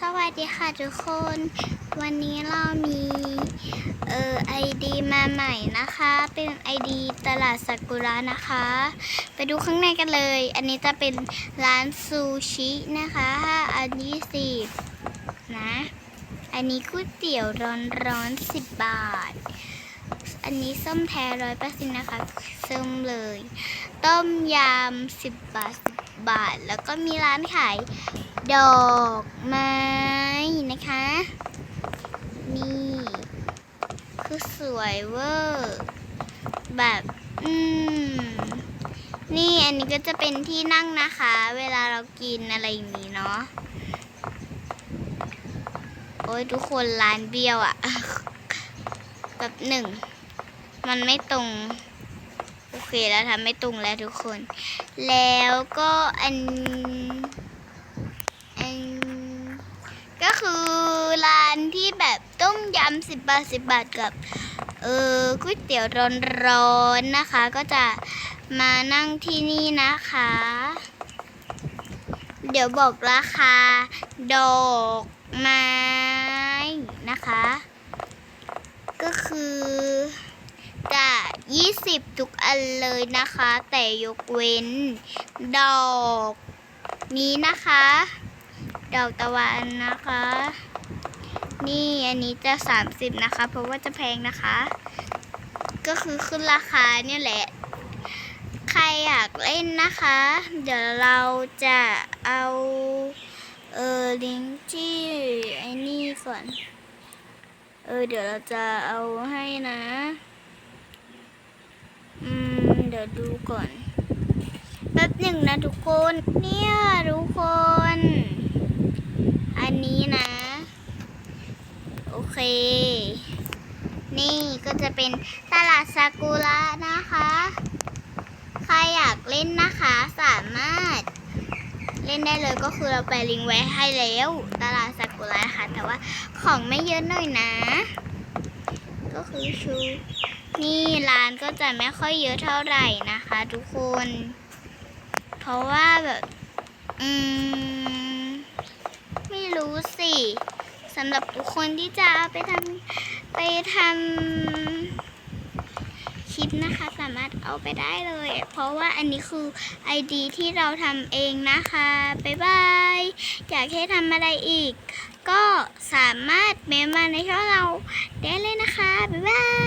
สวัสดีค่ะทุกคน วันนี้เรามีเอ่อไอดีมาใหม่นะคะ เป็นไอดีตลาดซากุระนะคะ ไปดูข้างในกันเลย อันนี้จะเป็นร้านซูชินะคะ อันนี้สิบนะ อันนี้ก๋วยเตี๋ยวร้อนร้อนสิบบาท อันนี้ส้มแท้ร้อยเปอร์เซ็นต์นะคะ ส้มเลย ต้มยำสิบบาท บาท แล้วก็มีร้านขายดอกไม้นะคะ นี่ คือสวยเวอร์แบบอืมนี่อันนี้ก็จะเป็นที่นั่งนะคะ เวลาเรากินอะไรอย่างนี้เนาะโอ้ยทุกคนร้านเบี้ยวอะแบบหนึ่ง มันไม่ตรง เคแล้วทำไม่ตรงแล้วทุกคน แล้วก็อันอัน ก็คือร้านที่แบบต้มยำสิบบาทสิบบาทกับ เออก๋วยเตี๋ยวร้อนๆนะคะ ก็จะมานั่งที่นี่นะคะ เดี๋ยวบอกราคา ดอกไม้นะคะ ก็คือ จะ20ทุกอันเลยนะคะ แต่ยกเว้น ดอกนี้นะคะ ดอกตะวันนะคะ นี่อันนี้จะ30นะคะ เพราะว่าจะแพงนะคะ ก็คือขึ้นราคาเนี่ยแหละ ใครอยากเล่นนะคะ เดี๋ยวเราจะเอาเออลิงก์ที่ไอ้นี่ก่อน เออ เดี๋ยวเราจะเอาให้นะ เดี๋ยวดูก่อนแป๊บหนึ่งนะทุกคน เนี่ยทุกคน อันนี้นะ โอเค นี่ก็จะเป็นตลาดซากุระนะคะ ใครอยากเล่นนะคะสามารถเล่นได้เลยก็คือเราไปลิงไว้ให้แล้ว ตลาดซากุระนะคะ แต่ว่าของไม่เยอะหน่อยนะ ก็คือชู นี่ร้านก็จะไม่ค่อยเยอะเท่าไหร่นะคะ ทุกคน เพราะว่าแบบ อืม ไม่รู้สิสำหรับทุกคนที่จะเอาไปทำไปทำคลิปนะคะ สามารถเอาไปได้เลย เพราะว่าอันนี้คือ ID ที่เราทำเองนะคะ บ๊ายบาย อยากให้ทำอะไรอีก ก็สามารถเมมมาในช่องเราได้เลยนะคะ บ๊ายบาย